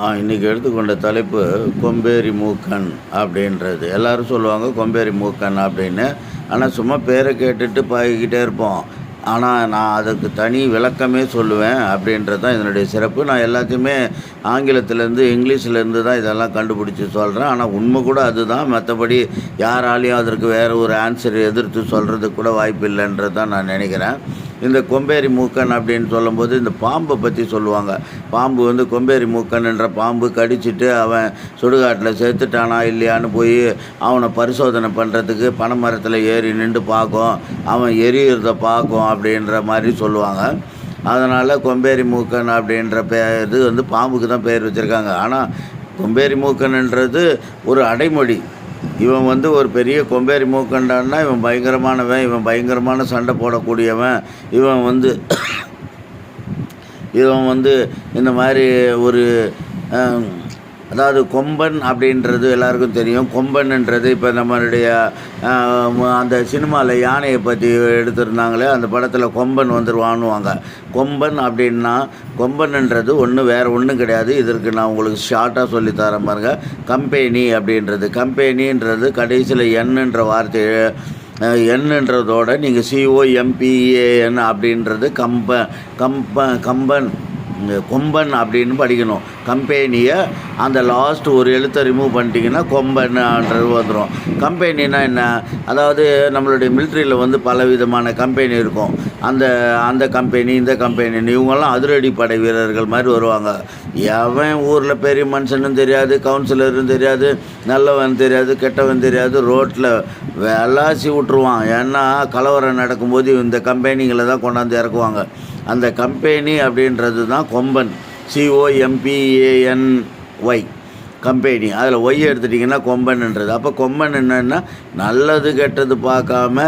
நான் இன்றைக்கி எடுத்துக்கொண்ட தலைப்பு கொம்பேரி மூக்கன் அப்படின்றது. எல்லோரும் சொல்லுவாங்க கொம்பேரி மூக்கன் அப்படின்னு. ஆனால் சும்மா பேரை கேட்டுட்டு பழகிக்கிட்டே இருப்போம். ஆனால் நான் அதுக்கு தனி விளக்கமே சொல்லுவேன் அப்படின்றது தான் இதனுடைய சிறப்பு. நான் எல்லாத்தையுமே ஆங்கிலத்திலேருந்து இங்கிலீஷ்லேருந்து தான் இதெல்லாம் கண்டுபிடிச்சி சொல்கிறேன் ஆனால் உண்மை கூட அதுதான். மற்றபடி யாராலையும் அதற்கு வேறு ஒரு ஆன்சர் எதிர்த்து சொல்கிறதுக்கு கூட வாய்ப்பு இல்லைன்றது தான் நான் நினைக்கிறேன். இந்த கொம்பேரி மூக்கன் அப்படின்னு சொல்லும்போது இந்த பாம்பை பற்றி சொல்லுவாங்க. பாம்பு வந்து கொம்பேரி மூக்கன் என்ற பாம்பு கடிச்சிட்டு அவன் சுடுகாட்டில் செத்துட்டானா இல்லையான்னு போய் அவனை பரிசோதனை பண்ணுறதுக்கு பனைமரத்தில் ஏறி நின்று பார்க்கும். அவன் எரியிறத பார்க்கும் அப்படின்ற மாதிரி சொல்லுவாங்க. அதனால் கொம்பேரி மூக்கன் அப்படின்ற பே இது வந்து பாம்புக்கு தான் பேர் வச்சுருக்காங்க. ஆனால் கொம்பேரி மூக்கன்ன்றது ஒரு அடைமொழி. இவன் வந்து ஒரு பெரிய கொம்பேரி மூக்கண்டான்னா இவன் பயங்கரமானவன் இவன் பயங்கரமான சண்டை போடக்கூடியவன். இவன் வந்து இவன் வந்து இந்த மாதிரி ஒரு அதாவது கொம்பன் அப்படின்றது எல்லாருக்கும் தெரியும். கொம்பன்ன்றது இப்போ நம்மளுடைய அந்த சினிமாவில் யானையை பற்றி எடுத்திருந்தாங்களே அந்த படத்தில் கொம்பன் வந்துடுவான்னுவாங்க கொம்பன் அப்படின்னா கொம்பன்ன்றது ஒன்று வேறு ஒன்றும் கிடையாது. இதற்கு நான் உங்களுக்கு ஷார்ட்டாக சொல்லித்தரேன் பாருங்கள் கம்பெனி அப்படின்றது. கம்பெனின்றது கடைசியில் என்னன்ற வார்த்தையை என்னன்றதோட நீங்கள் சிஓஎம்பிஏஎன் அப்படின்றது கம்ப கம்ப கம்பன். கொம்பன் அப்படின்னு படிக்கணும். கம்பெனியை அந்த லாஸ்ட் ஒரு எழுத்தை ரிமூவ் பண்ணிட்டீங்கன்னா கொம்பன்ன்றது வந்துடும் கம்பெனினா என்ன? அதாவது நம்மளுடைய மிலிட்ரியில் வந்து பல விதமான கம்பெனி இருக்கும். அந்த அந்த கம்பெனி இந்த கம்பெனி இவங்கெல்லாம் அதிரடி படை வீரர்கள் மாதிரி வருவாங்க. எவன் ஊரில் பெரிய மனுஷனும் தெரியாது கவுன்சிலரும் தெரியாது நல்லவன் தெரியாது கெட்டவன் தெரியாது ரோட்டில் வெளாசி விட்ருவான் ஏன்னா கலவரம் நடக்கும்போது இந்த கம்பெனிங்களை தான் கொண்டாந்து இறக்குவாங்க. அந்த கம்பெனி. அப்படின்றது தான் Komban C O M P A N Y company அதில் ஒய் எடுத்துட்டிங்கன்னா கொம்பன்ன்றது. அப்போ கொம்பன் என்னென்னா நல்லது கெட்டது பார்க்காம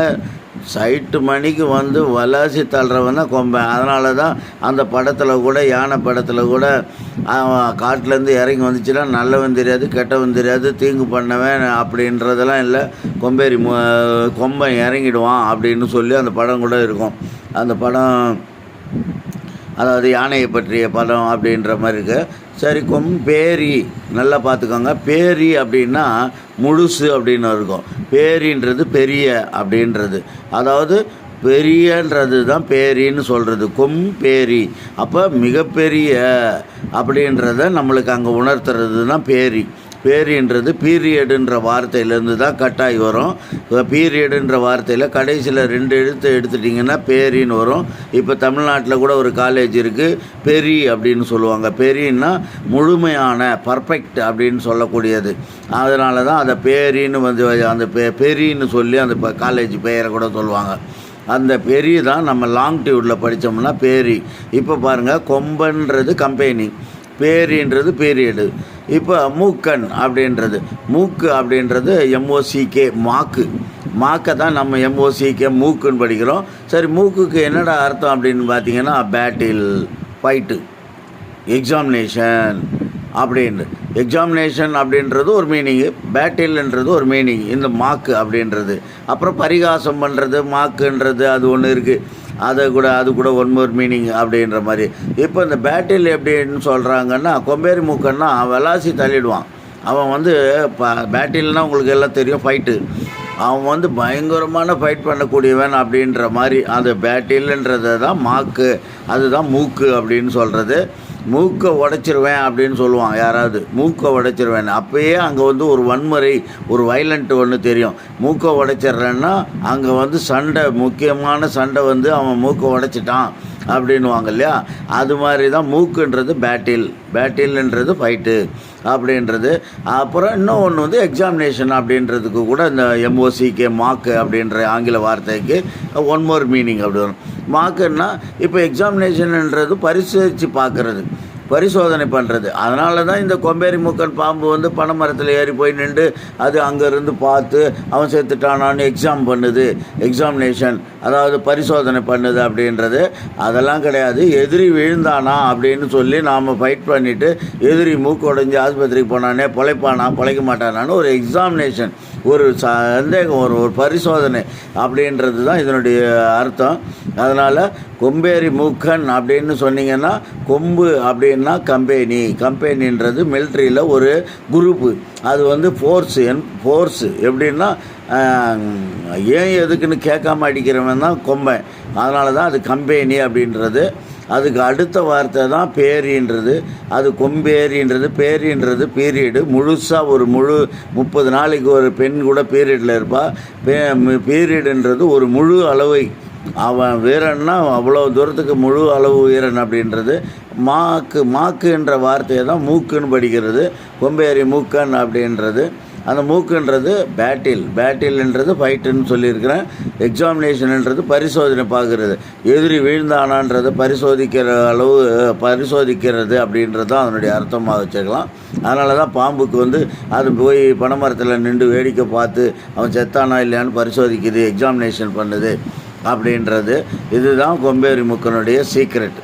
சைட்டு மணிக்கு வந்து வலாசி தள்ளுறவன் தான் கொம்பன். அதனால தான் அந்த படத்தில் கூட யானை படத்தில் கூட காட்டிலேருந்து இறங்கி வந்துச்சுன்னா நல்லவன் தெரியாது கெட்டவன் தெரியாது தீங்கு பண்ணவன் அப்படின்றதெல்லாம் இல்லை. கொம்பேரி மு கொம்பன் இறங்கிடுவான் அப்படின்னு சொல்லி அந்த படம் கூட இருக்கும். அந்த படம் அதாவது யானையை பற்றிய படம் அப்படின்ற மாதிரி இருக்குது சரி கொம்பேரி நல்லா பார்த்துக்கோங்க. பேரி அப்படின்னா முழுசு அப்படின்னு இருக்கும் பேரின்றது பெரிய அப்படின்றது. அதாவது பெரியன்றது தான் பேரின்னு சொல்கிறது கொம்பேரி அப்போ மிகப்பெரிய அப்படின்றத நம்மளுக்கு அங்கே உணர்த்துறது தான் பேரி. பேரின்றது பீரியடுன்ற வார்த்தையிலேருந்து தான் கட்டாகி வரும். பீரியடுன்ற வார்த்தையில் கடைசியில் ரெண்டு எழுத்து எடுத்துட்டிங்கன்னா பேரின்னு வரும். இப்போ தமிழ்நாட்டில் கூட ஒரு காலேஜ் இருக்குது பெரி அப்படின்னு சொல்லுவாங்க. பெரின்னா முழுமையான பர்ஃபெக்ட் அப்படின்னு சொல்லக்கூடியது. அதனால தான் அதை பேரின்னு வந்து அந்த பெ பெரின்னு சொல்லி அந்த காலேஜ் பெயரை கூட சொல்லுவாங்க. அந்த பெரி தான் நம்ம லாங் டியூட்டில் படித்தோம்னா பேரி இப்போ பாருங்கள் கொம்பன்றது கம்பெனி பேரின்றது பீரியடு இப்போ மூக்கன் அப்படின்றது மூக்கு அப்படின்றது எம்ஓசிகே மாக்கு. மாக்கை தான் நம்ம எம்ஓசிகே மூக்குன்னு படிக்கிறோம். சரி மூக்குக்கு என்னடா அர்த்தம் அப்படின்னு பார்த்தீங்கன்னா பேட்டில் ஃபைட்டு எக்ஸாமினேஷன் அப்படின்னு. எக்ஸாமினேஷன் அப்படின்றது ஒரு மீனிங்கு பேட்டில்ன்றது ஒரு மீனிங் இந்த மாக்கு அப்படின்றது. அப்புறம் பரிகாசம் பண்ணுறது மாக்குன்றது அது ஒன்று இருக்குது அதை கூட அது கூட ஒன் மோர் மீனிங் அப்படின்ற மாதிரி. இப்போ இந்த பேட்டில் எப்படின்னு சொல்கிறாங்கன்னா கொம்பேரி மூக்கன்னா வெலாசி தள்ளிடுவான். அவன் வந்து ப பேட்டில்னா உங்களுக்கு எல்லாம் தெரியும் ஃபைட்டு அவன் வந்து பயங்கரமான ஃபைட் பண்ணக்கூடியவன் அப்படின்ற மாதிரி அந்த பேட்டில்ன்றதை தான் மாக்கு அதுதான் மூக்கு அப்படின்னு சொல்கிறது மூக்கை உடைச்சிருவேன் அப்படின்னு சொல்லுவான் யாராவது. மூக்கை உடைச்சிருவேன். அப்போயே அங்கே வந்து ஒரு வன்முறை ஒரு வைலண்ட் ஒன்று தெரியும். மூக்கை உடைச்சிட்றேன்னா அங்கே வந்து சண்டை முக்கியமான சண்டை வந்து அவன் மூக்கை உடைச்சிட்டான். அப்படின்வாங்க இல்லையா? அது மாதிரி தான் மூக்குன்றது பேட்டில் பேட்டில்ன்றது ஃபைட்டு அப்படின்றது. அப்புறம் இன்னும் ஒன்று வந்து எக்ஸாமினேஷன் அப்படின்றதுக்கு கூட இந்த எம்ஓசிகே மாக்கு அப்படின்ற ஆங்கில வார்த்தைக்கு ஒன் மோர் மீனிங் அப்படி வரும். மாக்குன்னா இப்போ எக்ஸாமினேஷன்ன்றது பரிசீலித்து பார்க்குறது. பரிசோதனை பண்ணுறது அதனால தான் இந்த கொம்பேரி மூக்கன் பாம்பு வந்து பனைமரத்தில் ஏறி போய் நின்று அது அங்கேருந்து பார்த்து அவன் செத்துட்டானான்னு எக்ஸாம் பண்ணுது. எக்ஸாமினேஷன் அதாவது பரிசோதனை பண்ணுது அப்படின்றது. அதெல்லாம் கிடையாது. எதிரி விழுந்தானா அப்படின்னு சொல்லி நாம் ஃபைட் பண்ணிவிட்டு எதிரி மூக்கு உடஞ்சி ஆஸ்பத்திரிக்கு போனானே பொழைப்பானா பொழைக்க மாட்டானான்னு ஒரு எக்ஸாமினேஷன் ஒரு சந்தேகம் ஒரு ஒரு பரிசோதனை அப்படின்றது தான் இதனுடைய அர்த்தம். அதனால் கொம்பேரி மூக்கன் அப்படின்னு சொன்னீங்கன்னா கொம்பு அப்படின்னா கம்பெனி. கம்பெனின்றது மிலிட்ரியில் ஒரு குரூப்பு அது வந்து ஃபோர்ஸு என் ஃபோர்ஸு எப்படின்னா ஏன் எதுக்குன்னு கேட்காம அடிக்கிறவன் தான் கொம்பன். அதனால தான் அது கம்பெனி அப்படின்றது. அதுக்கு அடுத்த வார்த்தை தான் பேரின்றது. அது கொம்பேரின்றது பேரின்றது பீரியடு முழுசாக ஒரு முழு முப்பது நாளைக்கு ஒரு பெண் கூட பீரியடில் இருப்பாள் பே பீரியடுன்றது ஒரு முழு அளவை. அவன் வீரன்னா அவ்வளோ தூரத்துக்கு முழு அளவு வீரன் அப்படின்றது. மாக்கு மாக்கு என்ற வார்த்தையை தான் மூக்குன்னு படிக்கிறது. கொம்பேரி மூக்கன் அப்படின்றது. அந்த மூக்குன்றது பேட்டில் பேட்டில்ன்றது ஃபைட்டுன்னு சொல்லியிருக்கிறேன். எக்ஸாமினேஷன்ன்றது பரிசோதனை பார்க்குறது. எதிரி வீழ்ந்தானான்றதை பரிசோதிக்கிற அளவு பரிசோதிக்கிறது அப்படின்றது தான் அதனுடைய அர்த்தமாக வச்சுக்கலாம். அதனால தான் பாம்புக்கு வந்து அது போய் பனைமரத்தில் நின்று வேடிக்கை பார்த்து அவன் செத்தானா இல்லையான்னு பரிசோதிக்குது எக்ஸாமினேஷன் பண்ணுது அப்படின்றது. இதுதான் கொம்பேரி முக்கனுடைய சீக்ரெட்